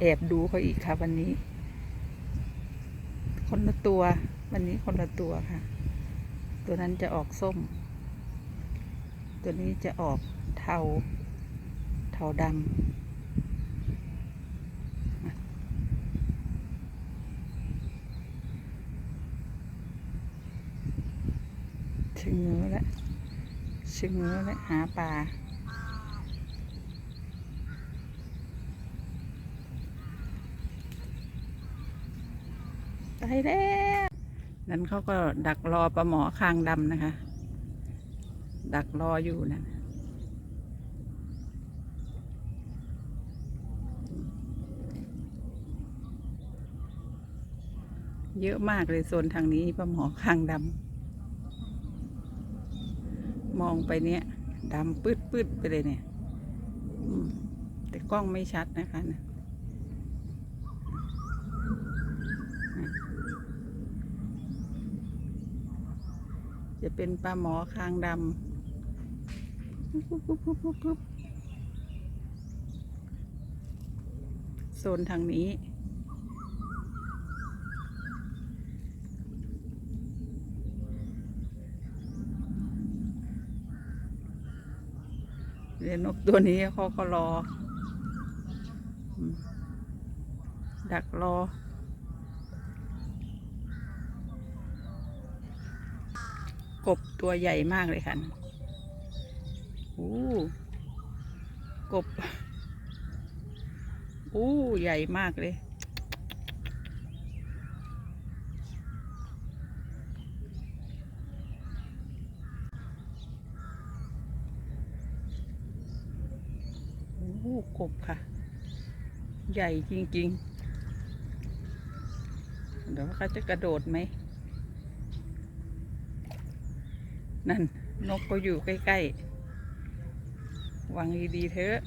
แอบดูเขาอีกค่ะวันนี้ คนละตัว วันนี้คนละตัวค่ะ ตัวนั้นจะออกส้ม ตัวนี้จะออกเทา เทาดำชะเง้อแล้วชะเง้อแล้วหาปลา ไปแล้วนั้นเขาก็ดักรอปลาหมอคางดำนะคะ ดักรออยู่นั่นเยอะมากเลยโซนทางนี้ปลาหมอคางดำมองไปเนี้ยดำปืดปืดๆไปเลยเนี่ยอืมแต่กล้องไม่ชัดนะคะนะ จะเป็นปลาหมอคางดำโซนทางนี้เรียนนกตัวนี้เขาก็รอ ดักรอ กบตัวใหญ่มากเลยค่ะโอ้กบโอ้ใหญ่มากเลยโอ้กบค่ะ ใหญ่จริงๆ เดี๋ยวเขาจะกระโดดไหม นั่น นกก็อยู่ใกล้ๆวางดีๆเถอะ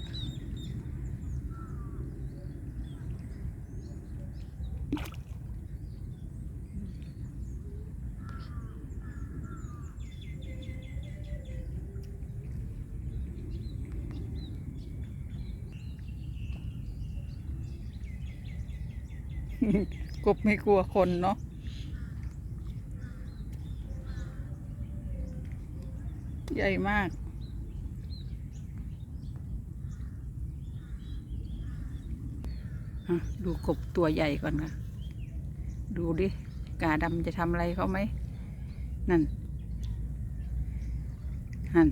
กบไม่กลัวคนเนาะ ใหญ่มาก ดูกบตัวใหญ่ก่อนค่ะ ดูดิ กาดำจะทำอะไรเขาไหม นั่น นั่น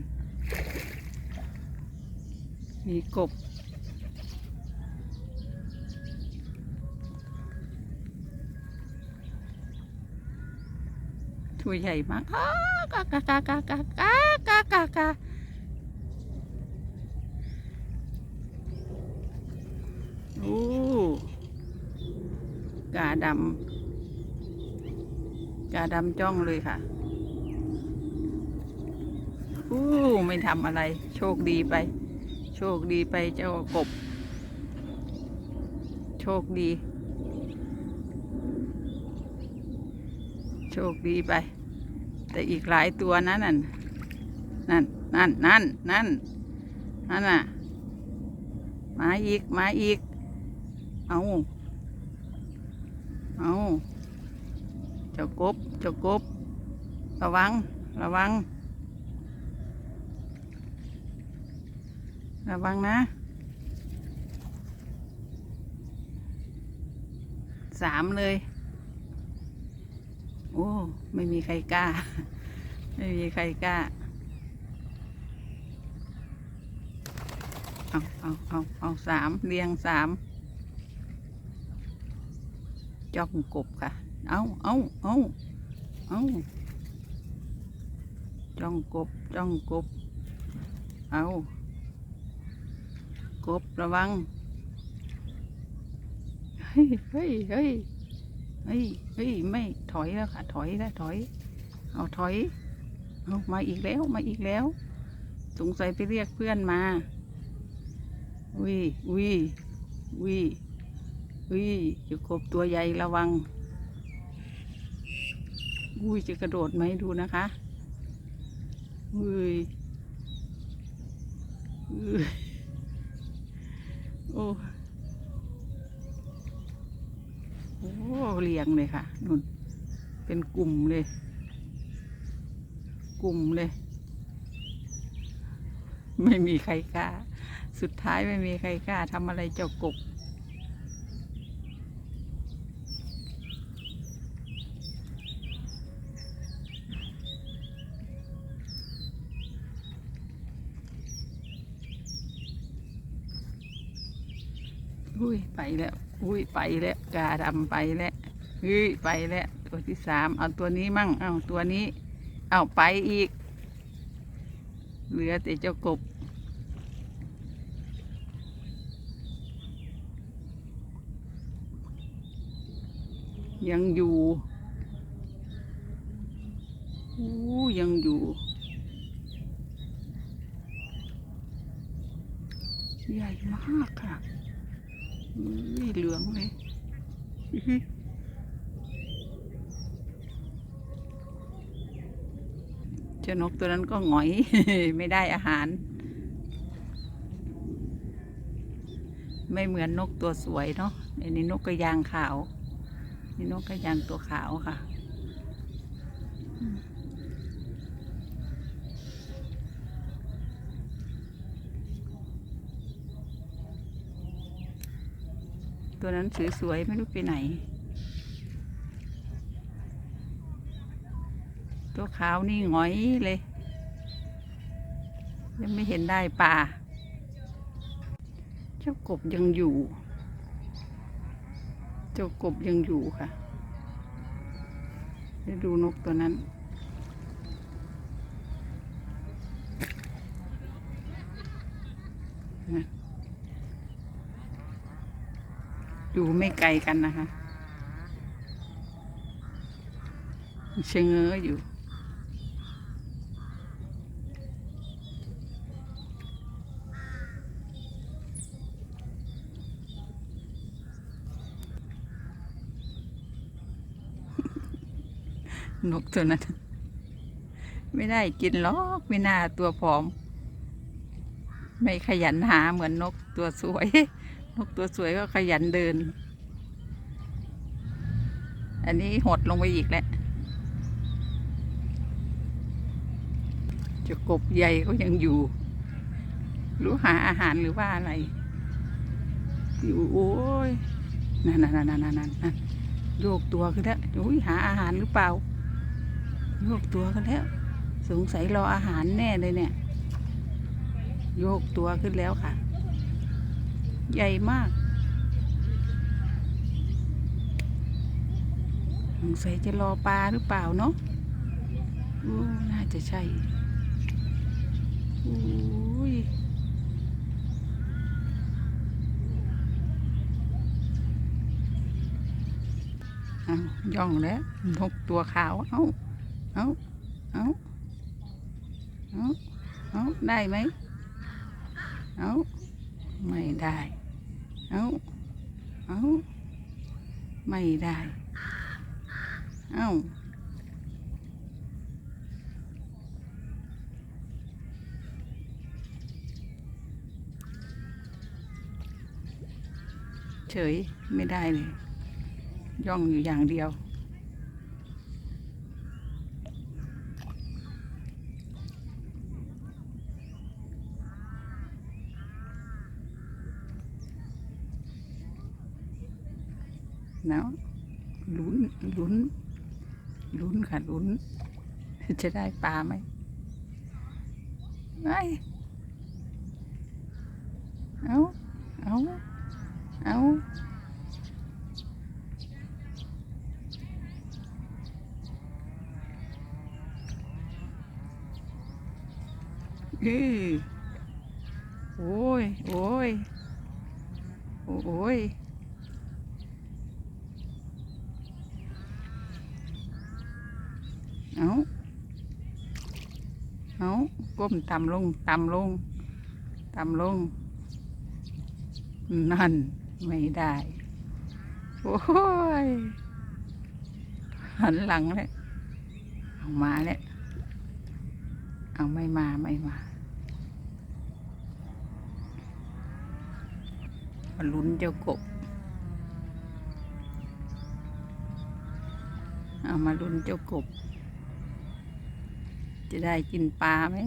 มีกบ ตัวใหญ่มากกากากากากากากากากาโอ้กาดำกาดำจ้องเลยค่ะอู้ไม่ทำอะไร โชคดีไป โชคดีไปเจ้ากบ โชคดี โชคดีไป แต่อีกหลายตัวนั้นนั่นนั่นนั่นนั่นนั่นนั่นน่ะมาอีกมาอีก เอาเอาเจ้ากบเจ้ากบ ระวัง ระวัง ระวังนะสามเลย โอ้ ไม่มีใครกล้า ไม่มีใครกล้า เอาเอาเอาเอาสามเรียงสามจ้องกบค่ะ เอาเอาเอาเอาจ้องกบจ้องกบ เอา กบระวัง เฮ้ยเฮ้ยเฮ้ย เฮ้ยเฮ้ยไม่ถอยแล้วค่ะ ถอยแล้วถอย เอาถอยเอามาอีกแล้วมาอีกแล้ว สงสัยไปเรียกเพื่อนมาอุ้ยอุ้ยอุ้ยอุ้ยจะกบตัวใหญ่ระวังอุ้ยจะกระโดดไหมดูนะคะอุ้ยอุ้ยโอ้ เรียงเลยค่ะนุ่นเป็นกลุ่มเลย กลุ่มเลย ไม่มีใครกล้า สุดท้ายไม่มีใครกล้าทำอะไรเจ้ากบอุ้ยไปแล้ว อุ้ยไปแล้ว กาดำไปแล้ว เฮ้ยไปแล้วตัวที่สามเอาตัวนี้มั่งเอาตัวนี้ เอาไปอีก เหลือแต่เจ้ากบยังอยู่อู้ยังอยู่ ใหญ่มากค่ะนี่เหลืองเลย เจ้านกตัวนั้นก็หงอยไม่ได้อาหาร ไม่เหมือนนกตัวสวยเนาะอันนี้นกกระยางขาวนี่นกกระยางตัวขาวค่ะตัวนั้นสวยๆไม่รู้ไปไหน ตัวขาวนี่หงอยเลย ยังไม่เห็นได้ป่าเจ้ากบยังอยู่ เจ้ากบยังอยู่ค่ะเดี๋ยวดูนกตัวนั้นนะอยู่ไม่ไกลกันนะคะเชิงเง้ออยู่ นกตัวนั้น ไม่ได้กินหรอกไม่น่าตัวผอม ไม่ขยันหาเหมือนนกตัวสวย นกตัวสวยก็ขยันเดิน อันนี้หดลงไปอีกแล้วจะกบใหญ่ก็ยังอยู่ รู้หาอาหารหรือว่าอะไร อยู่โอ้ยนั่นนั่นนั่นนั่นนั่นโยกตัวขึ้นแล้วหาอาหารหรือเปล่า โยกตัวกันแล้ว สงสัยรออาหารแน่เลยเนี่ย โยกตัวขึ้นแล้วค่ะ ใหญ่มากสงสัยจะรอปลาหรือเปล่าเนาะโอ้น่าจะใช่โอ้ยเอาย่องแล้วนกตัวขาว เอา เอาเอาเอาเอาได้ไหมเอาไม่ได้ เอาเอาไม่ได้ เอาเฉยไม่ได้เลยย่องอยู่อย่างเดียว เนาะลุ้นลุ้นลุ้นค่ะลุ้น จะได้ปลาไหมไม่เอาเอาเอาเอ้ยโอ้ย โอ้ย โอ้ยเอา เอาก้มต่ำลงต่ำลงต่ำลง นั่น ไม่ได้ โอ้ย หันหลังแล้วเอามาแล้วเอาไม่มาไม่มามาลุ้นเจ้ากบ เอามาลุ้นเจ้ากบ จะได้กินปลาไหม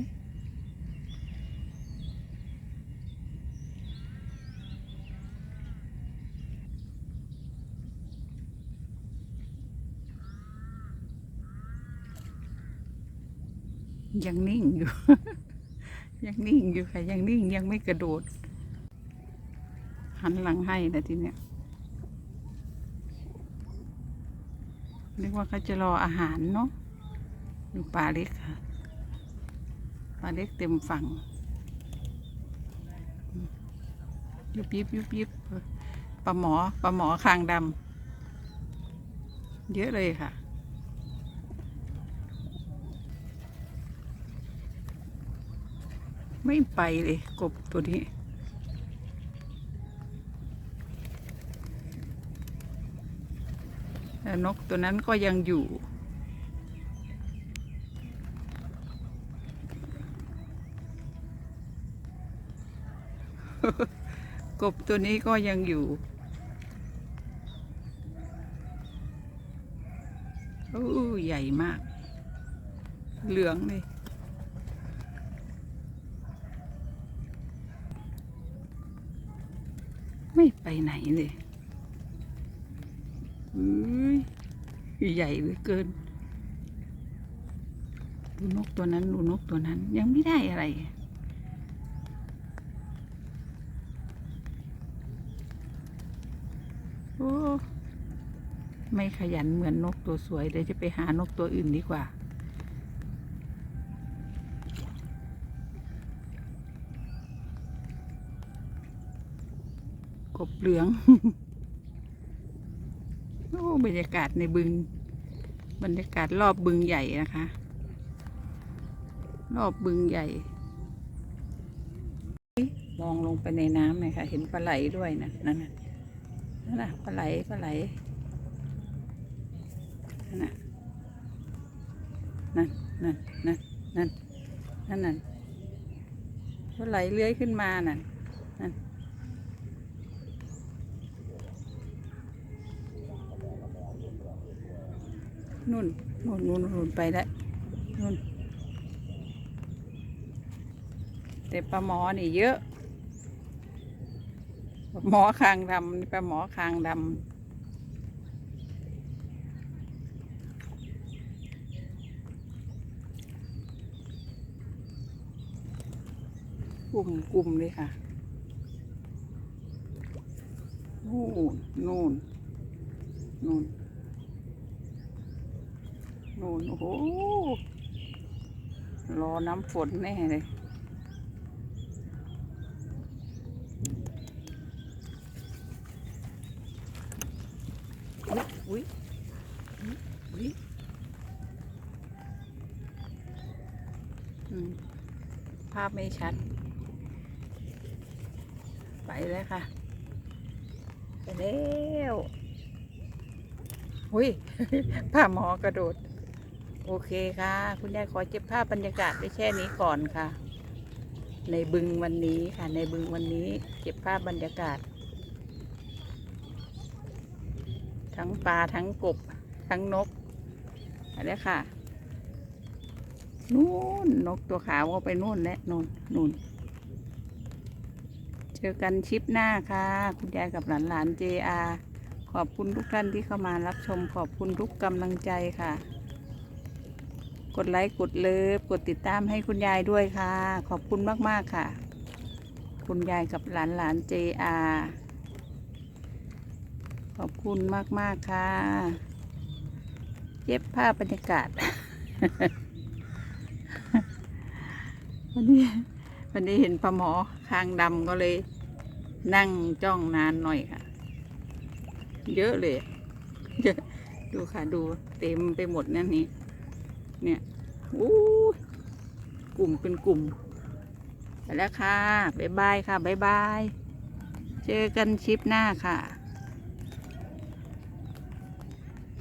ยังนิ่งอยู่ ยังนิ่งอยู่ค่ะ ยังนิ่งยังไม่กระโดด หันหลังให้นะทีเนี้ยนึกว่าเขาจะรออาหารเนาะดูปลาเล็กค่ะ ปลาเล็กเต็มฝั่ง ยุบยิบยุบยิบปลาหมอปลาหมอคางดำเยอะเลยค่ะ ไม่ไปเลยกบตัวนี้นกตัวนั้นก็ยังอยู่ กบตัวนี้ก็ยังอยู่โอ้ใหญ่มาก เหลืองเลยไม่ไปไหนเลยอุ้ยใหญ่เหลือเกิน ดูนกตัวนั้น ดูนกตัวนั้น ยังไม่ได้อะไร โอ้ ไม่ขยันเหมือนนกตัวสวย เดี๋ยวจะไปหานกตัวอื่นดีกว่า กบเหลือง โอ้บรรยากาศในบึง บรรยากาศรอบบึงใหญ่นะคะ รอบบึงใหญ่ มองลงไปในน้ำหน่อยค่ะ เห็นปลาไหลด้วยนะนั่นน่ะนั่นน่ะปลาไหลปลาไหลนั่นน่ะ นั่นนั่นนั่นนั่นนั่นนั่นปลาไหลเลื้อยขึ้นมานั่นนั่นนู่นนู่นนู่นนู่นไปแล้วนู่นแต่ปลาหมอนี่เยอะ หมอคางดำปลาหมอคางดำ กลุ่มกลุ่มเลยค่ะนู่นนู่นนู่นนู่นโอ้โหรอน้ำฝนแน่เลยอุ๊ยอุ๊ยอุ๊ยอุ๊ยอืมภาพไม่ชัด ไปแล้วค่ะ ไปแล้วอุ้ยผ้าหมอกระโดด โอเคค่ะ คุณยายขอเก็บภาพบรรยากาศไว้แค่นี้ก่อนค่ะ ในบึงวันนี้ค่ะ ในบึงวันนี้เก็บภาพบรรยากาศ ทั้งปลาทั้งกบ ทั้งนกอะไรค่ะนู่นนกตัวขาวก็ไปนู่นและนู่นนู่น เจอกันชิปหน้าค่ะ คุณยายกับหลานหลานๆ JR ขอบคุณทุกท่านที่เข้ามารับชมขอบคุณทุกกำลังใจค่ะ กดไลค์กดเลิฟกดติดตามให้คุณยายด้วยค่ะ ขอบคุณมากๆค่ะ คุณยายกับหลานหลาน JR ขอบคุณมากๆค่ะเย็บผ้าบรรยากาศ วันนี้ วันนี้เห็นปลาหมอคางดำก็เลย นั่งจ้องนานหน่อยค่ะ เยอะเลยเยอะดูค่ะดูเต็มไปหมดนั่นนี่เนี่ยอู้กลุ่มเป็นกลุ่มไปแล้วค่ะบ๊ายบายค่ะบ๊ายบาย เจอกันชิปหน้าค่ะ